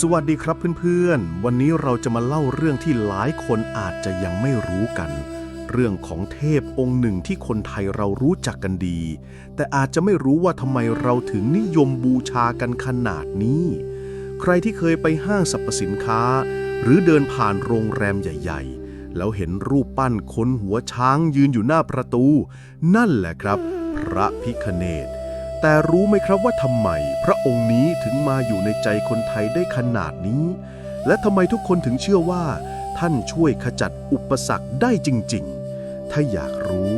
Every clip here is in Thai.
สวัสดีครับเพื่อนๆ วันนี้เราจะมาเล่าเรื่องที่หลายคนอาจจะยังไม่รู้กัน เรื่องของเทพองค์หนึ่งที่คนไทยเรารู้จักกันดี แต่อาจจะไม่รู้ว่าทำไมเราถึงนิยมบูชากันขนาดนี้ ใครที่เคยไปห้างสรรพสินค้า หรือเดินผ่านโรงแรมใหญ่ ๆ แล้วเห็นรูปปั้นคนหัวช้างยืนอยู่หน้าประตู นั่นแหละครับ พระพิคเนศ แต่รู้ไหมครับว่าทำไม พระองค์นี้ถึงมาอยู่ในใจคนไทยได้ขนาดนี้ และทำไมทุกคนถึงเชื่อว่า ท่านช่วยขจัดอุปสรรคได้จริง ๆ ถ้าอยากรู้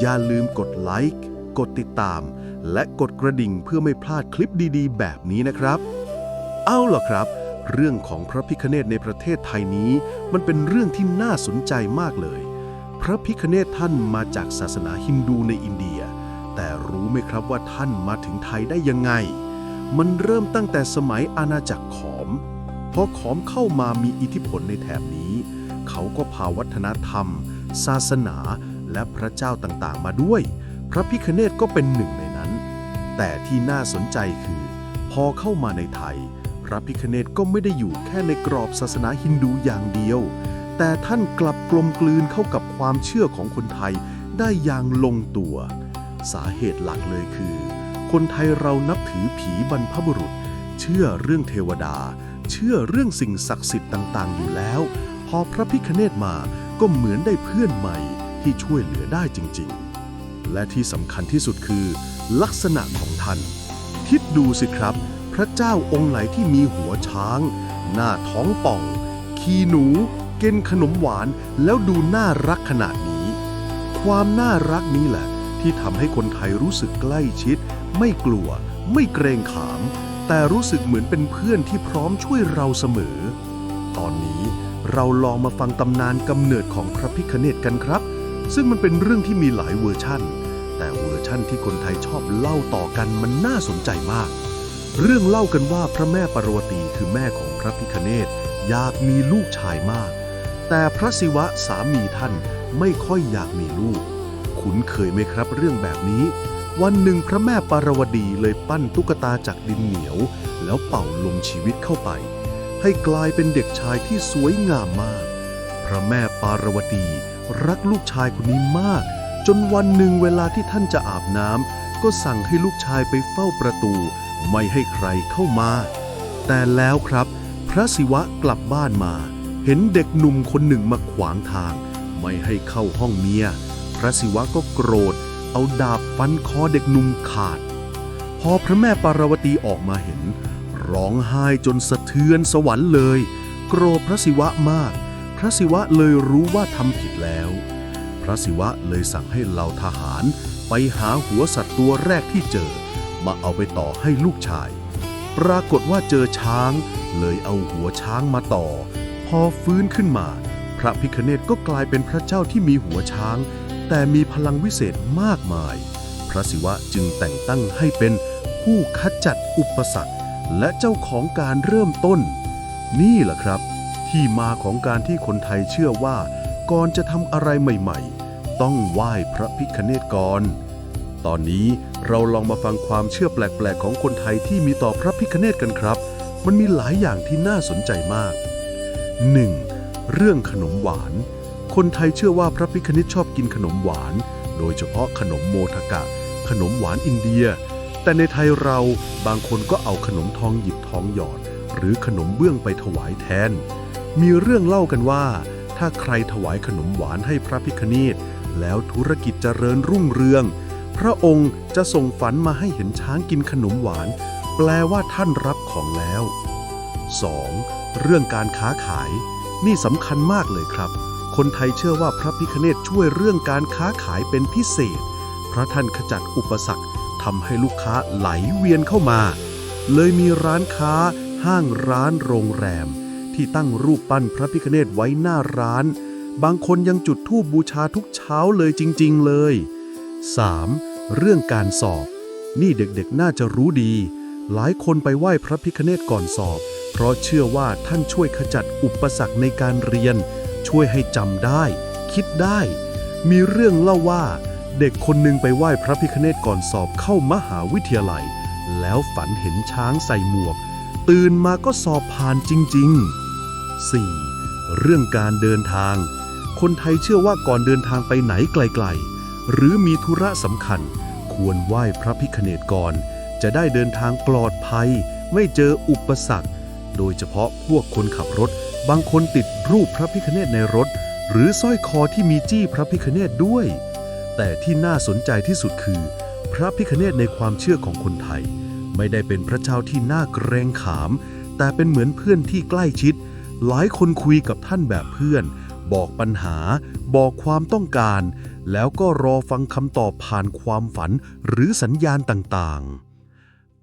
อย่าลืมกดไลค์กดติดตาม และกดกระดิ่งเพื่อไม่พลาดคลิปดีๆ แบบนี้นะครับ เอาล่ะครับ เรื่องของพระพิคเนตในประเทศไทยนี้ มันเป็นเรื่องที่น่าสนใจมากเลย พระพิคเนตท่านมาจากศาสนาฮินดูในอินเดีย แต่รู้ไหมครับว่าท่านมาถึงไทยได้ยังไง มันเริ่มตั้งแต่สมัยอาณาจักรขอม พอขอมเข้ามามีอิทธิพลในแถบนี้ เขาก็พาวัฒนธรรม ศาสนาและพระเจ้าต่างๆ มาด้วย พระพิคเนตก็เป็นหนึ่งในนั้น แต่ที่น่าสนใจคือ พอเข้ามาในไทย พระพิคเนตก็ไม่ได้อยู่แค่ในกรอบศาสนาฮินดูอย่างเดียว แต่ท่านกลับกลมกลืนเข้ากับความเชื่อของคนไทยได้อย่างลงตัว สาเหตุหลักเลยคือ คนไทยเรานับถือผีบรรพบุรุษ เชื่อเรื่องเทวดา เชื่อเรื่องสิ่งศักดิ์สิทธิ์ต่าง ๆ อยู่แล้ว พอพระพิคเนตมาก็เหมือนได้เพื่อนใหม่ที่ช่วยเหลือได้จริง ๆ และที่สำคัญที่สุดคือ ลักษณะของท่าน คิดดูสิครับ พระเจ้าองค์ไหนที่มีหัวช้าง หน้าท้องป่อง ขี่หนู เกินขนมหวานแล้วดูน่ารักขนาดนี้ ความน่ารักนี้แหละ ที่ทำให้คนไทยรู้สึกใกล้ชิด ไม่กลัว ไม่เกรงขาม แต่รู้สึกเหมือนเป็นเพื่อนที่พร้อมช่วยเราเสมอ ตอนนี้เราลองมาฟังตำนานกำเนิดของพระพิคเนตกันครับ ซึ่งมันเป็นเรื่องที่มีหลายเวอร์ชั่น แต่เวอร์ชั่นที่คนไทยชอบเล่าต่อกันมันน่าสนใจมาก เรื่องเล่ากันว่าพระแม่ปารวตีคือแม่ของพระพิคเนตอยากมีลูกชายมาก แต่พระศิวะสามีท่านไม่ค่อยอยากมีลูก คุ้นเคยไหมครับเรื่องแบบนี้ วันหนึ่งพระแม่ปารวดีเลยปั้นตุ๊กตาจากดินเหนียว แล้วเป่าลมชีวิตเข้าไป ให้กลายเป็นเด็กชายที่สวยงามมาก พระแม่ปารวดีรักลูกชายคนนี้มาก จนวันหนึ่งเวลาที่ท่านจะอาบน้ำก็สั่งให้ลูกชายไปเฝ้าประตู ไม่ให้ใครเข้ามา แต่แล้วครับ พระศิวะกลับบ้านมา เห็นเด็กหนุ่มคนหนึ่งมาขวางทาง ไม่ให้เข้าห้องเมีย พระศิวะก็โกรธ เอาดาบฟันคอเด็กหนุ่มขาด พอพระแม่ปารวตีออกมาเห็น ร้องไห้จนสะเทือนสวรรค์เลย โกรธพระศิวะมาก พระศิวะเลยรู้ว่าทำผิดแล้ว พระศิวะเลยสั่งให้เหล่าทหารไปหาหัวสัตว์ตัวแรกที่เจอ มาเอาไปต่อให้ลูกชาย ปรากฏว่าเจอช้าง เลยเอาหัวช้างมาต่อ พอฟื้นขึ้นมา พระพิคเนตก็กลายเป็นพระเจ้าที่มีหัวช้าง แต่มีพลังวิเศษมากมาย พระศิวะจึงแต่งตั้งให้เป็นผู้ขจัดอุปสรรค และเจ้าของการเริ่มต้น นี่แหละครับ ที่มาของการที่คนไทยเชื่อว่า ก่อนจะทำอะไรใหม่ๆ ต้องไหว้พระพิคเนตก่อน ตอนนี้เราลองมาฟังความเชื่อแปลกๆ ของคนไทยที่มีต่อพระพิคเนตกันครับ มันมีหลายอย่างที่น่าสนใจมาก 1. เรื่องขนมหวาน คนไทยเชื่อว่าพระพิคเนตชอบกินขนมหวาน โดยเฉพาะขนมโมทกะ ขนมหวานอินเดีย แต่ในไทยเราบางคนก็เอาขนมทองหยิบทองหยอด หรือขนมเบื้องไปถวายแทน มีเรื่องเล่ากันว่า ถ้าใครถวายขนมหวานให้พระพิคเนตแล้วธุรกิจเจริญรุ่งเรือง พระองค์จะส่งฝันมาให้เห็นช้างกินขนมหวาน แปลว่าท่านรับของแล้ว 2. เรื่องการค้าขาย นี่สำคัญมากเลยครับ คนไทยเชื่อว่าพระพิคเนตช่วยเรื่องการค้าขายเป็นพิเศษ พระท่านขจัดอุปสรรคทำให้ลูกค้าไหลเวียนเข้ามา เลยมีร้านค้า ห้างร้านโรงแรม ที่ตั้งรูปปั้นพระพิคเนตไว้หน้าร้าน บางคนยังจุดธูปบูชาทุกเช้าเลยจริง ๆ เลย 3. เรื่องการสอบ นี่เด็กๆน่าจะรู้ดี หลายคนไปไหว้พระพิคเนตก่อนสอบ เพราะเชื่อว่าท่านช่วยขจัดอุปสรรคในการเรียน ช่วยให้จำได้ คิดได้ มีเรื่องเล่าว่า เด็กคนหนึ่งไปไหว้พระพิคเนตก่อนสอบเข้ามหาวิทยาลัย แล้วฝันเห็นช้างใส่หมวก ตื่นมาก็สอบผ่านจริง ๆ 4. เรื่องการเดินทาง คนไทยเชื่อว่าก่อนเดินทางไปไหนไกล ๆ หรือมีธุระสำคัญ ควรไหว้พระพิคเนตก่อน จะได้เดินทางปลอดภัย ไม่เจออุปสรรค โดยเฉพาะพวกคนขับรถ บางคนติดรูปพระพิคเนตในรถ หรือสร้อยคอที่มีจี้พระพิคเนตด้วย แต่ที่น่าสนใจที่สุดคือ พระพิคเนตในความเชื่อของคนไทย ไม่ได้เป็นพระเจ้าที่น่าเกรงขาม แต่เป็นเหมือนเพื่อนที่ใกล้ชิด หลายคนคุยกับท่านแบบเพื่อน บอกปัญหา บอกความต้องการ แล้วก็รอฟังคำตอบผ่านความฝันหรือสัญญาณต่างๆ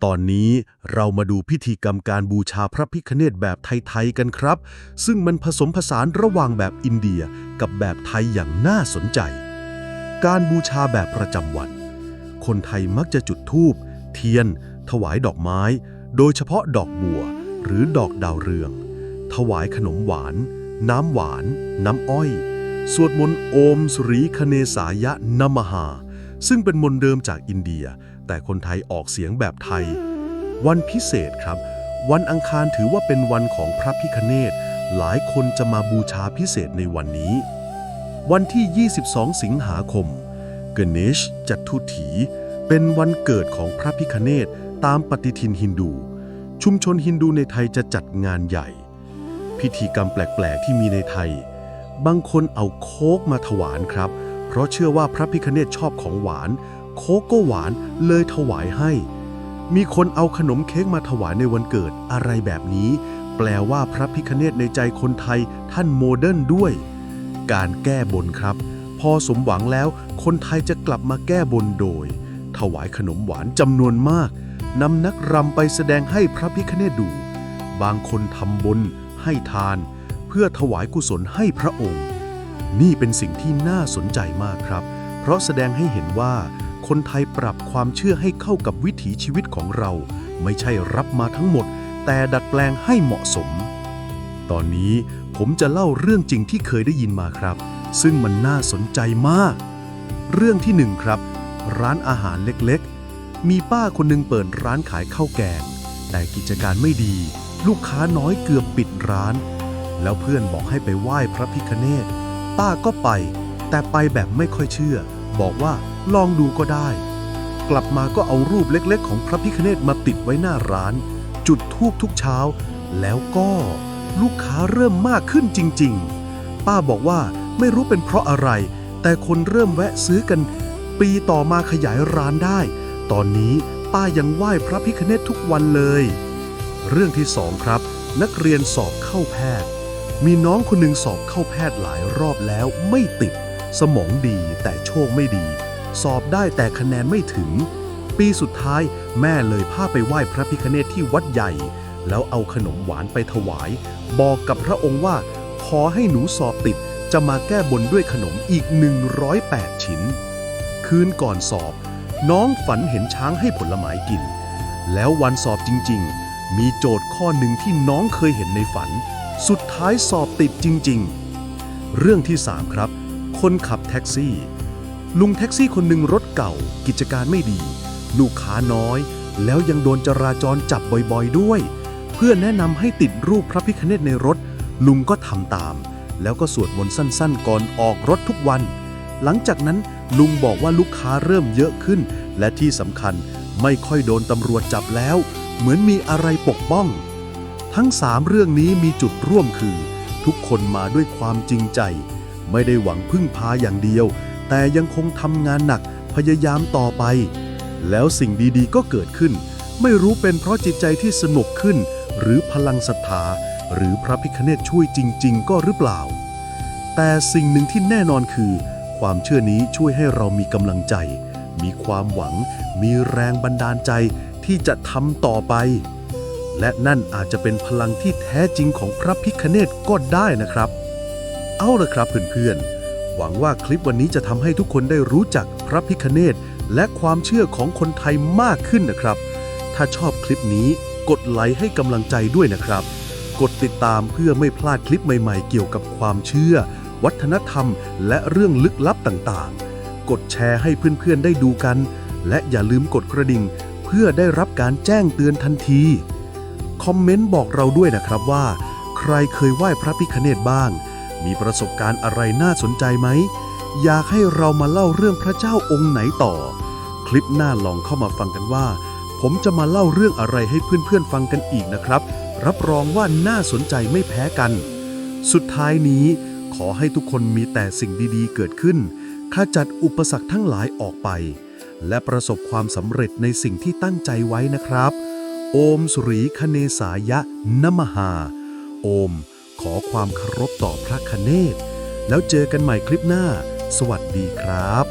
ตอนนี้เรามาดูพิธีกรรมการบูชาพระพิคเนตแบบไทยๆกันครับ ซึ่งมันผสมผสานระหว่างแบบอินเดียกับแบบไทยอย่างน่าสนใจ การบูชาแบบประจำวัน คนไทยมักจะจุดธูป เทียน ถวายดอกไม้ โดยเฉพาะดอกบัว หรือดอกดาวเรือง ถวายขนมหวาน น้ำหวาน น้ำอ้อย สวดมนต์โอมสุรีคเนสายะนมหา ซึ่งเป็นมนต์เดิมจากอินเดีย แต่คนไทยออกเสียงแบบไทย วันพิเศษครับ วันอังคารถือว่าเป็นวันของพระพิคเนตหลายคนจะมาบูชาพิเศษในวันนี้ วันที่ 22 สิงหาคม เกเนชจัตุถี เป็นวันเกิดของพระพิคเนตตามปฏิทินฮินดู ชุมชนฮินดูในไทยจะจัดงานใหญ่ พิธีกรรมแปลก ๆ ที่มีในไทย บางคนเอาโคกมาถวายครับ ราะเชื่อว่าพระพิคเนตชอบของหวาน โค้กก็หวานเลยถวายให้ มีคนเอาขนมเค้กมาถวายในวันเกิดอะไรแบบนี้ แปลว่าพระพิคเนตในใจคนไทยท่านโมเดิร์นด้วย การแก้บนครับ พอสมหวังแล้วคนไทยจะกลับมาแก้บนโดย ถวายขนมหวานจำนวนมากนำนักรำไปแสดงให้พระพิคเนตดู บางคนทำบุญให้ทาน เพื่อถวายกุศลให้พระองค์ นี่เป็นสิ่งที่น่าสนใจมากครับ เพราะแสดงให้เห็นว่า คนไทยปรับความเชื่อให้เข้ากับวิถีชีวิตของเรา ไม่ใช่รับมาทั้งหมด แต่ดัดแปลงให้เหมาะสม ตอนนี้ผมจะเล่าเรื่องจริงที่เคยได้ยินมาครับ ซึ่งมันน่าสนใจมาก เรื่องที่หนึ่งครับ ร้านอาหารเล็กๆ มีป้าคนหนึงเปิดร้านขายข้าวแกง แต่กิจการไม่ดี ลูกค้าน้อยเกือบปิดร้าน แล้วเพื่อนบอกให้ไปไหว้พระพิคเนต ป้าก็ไป แต่ไปแบบไม่ค่อยเชื่อ บอกว่าลองดูก็ได้ กลับมาก็เอารูปเล็กๆ ของพระพิคเนตมาติดไว้หน้าร้าน จุดธูปทุกเช้า แล้วก็ลูกค้าเริ่มมากขึ้นจริง ๆ ป้าบอกว่าไม่รู้เป็นเพราะอะไร แต่คนเริ่มแวะซื้อกัน ปีต่อมาขยายร้านได้ ตอนนี้ป้ายังไหว้พระพิคเนตทุกวันเลย เรื่องที่สองครับ นักเรียนสอบเข้าแพทย์ มีน้องคนหนึ่งสอบเข้าแพทย์หลายรอบแล้วไม่ติด สมองดีแต่โชคไม่ดี สอบได้แต่คะแนนไม่ถึง ปีสุดท้ายแม่เลยพาไปไหว้พระพิคเนตที่วัดใหญ่ แล้วเอาขนมหวานไปถวาย บอกกับพระองค์ว่า ขอให้หนูสอบติดจะมาแก้บนด้วยขนมอีก 108 ชิ้น คืนก่อนสอบ น้องฝันเห็นช้างให้ผลไม้กิน แล้ววันสอบจริง ๆ มีโจทย์ข้อหนึ่งที่น้องเคยเห็นในฝัน สุดท้ายสอบติดจริง ๆ เรื่องที่ 3 ครับ คนขับแท็กซี่ ลุงแท็กซี่คนหนึ่งรถเก่า กิจการไม่ดี ลูกค้าน้อย แล้วยังโดนจราจรจับบ่อยๆด้วย เพื่อนแนะนำให้ติดรูปพระพิคเนตในรถ ลุงก็ทำตาม แล้วก็สวดมนต์สั้นๆ ก่อนออกรถทุกวัน หลังจากนั้นลุงบอกว่าลูกค้าเริ่มเยอะขึ้น และที่สำคัญไม่ค่อยโดนตำรวจจับแล้ว เหมือนมีอะไรปกป้อง ทั้งสามเรื่องนี้มีจุดร่วมคือ ทุกคนมาด้วยความจริงใจ ไม่ได้หวังพึ่งพาอย่างเดียว แต่ยังคงทำงานหนักพยายามต่อไป แล้วสิ่งดีๆก็เกิดขึ้น ไม่รู้เป็นเพราะจิตใจที่สงบขึ้น หรือพลังศรัทธาหรือพระพิคเนตช่วยจริง ๆ ก็หรือเปล่า แต่สิ่งหนึ่งที่แน่นอนคือ ความเชื่อนี้ช่วยให้เรามีกำลังใจ มีความหวัง มีแรงบันดาลใจที่จะทำต่อไป และนั่นอาจจะเป็นพลังที่แท้จริงของพระพิคเนตก็ได้นะครับ เอาละครับเพื่อนๆ หวังว่าคลิปวันนี้จะทำให้ทุกคนได้รู้จักพระพิคเนตและความเชื่อของคนไทยมากขึ้นนะครับ ถ้าชอบคลิปนี้กดไลค์ให้กำลังใจด้วยนะครับ กดติดตามเพื่อไม่พลาดคลิปใหม่ๆ เกี่ยวกับความเชื่อ วัฒนธรรม และเรื่องลึกลับต่างๆ กดแชร์ให้เพื่อนๆได้ดูกัน และอย่าลืมกดกระดิ่ง เพื่อได้รับการแจ้งเตือนทันที คอมเมนต์บอกเราด้วยนะครับว่า ใครเคยไหว้พระพิคเนตบ้าง มีประสบการณ์อะไรน่าสนใจไหม อยากให้เรามาเล่าเรื่องพระเจ้าองค์ไหนต่อ คลิปหน้าลองเข้ามาฟังกันว่า ผมจะมาเล่าเรื่องอะไรให้เพื่อนๆฟังกันอีกนะครับ รับรองว่าน่าสนใจไม่แพ้กัน สุดท้ายนี้ ขอให้ทุกคนมีแต่สิ่งดีๆ เกิดขึ้นขจัดอุปสรรคทั้งหลายออกไป และประสบความสำเร็จในสิ่งที่ตั้งใจไว้นะครับ โอมสุรีคเนสายะนมหา โอม ขอความเคารพต่อพระคเนศแล้วเจอกันใหม่คลิปหน้า สวัสดีครับ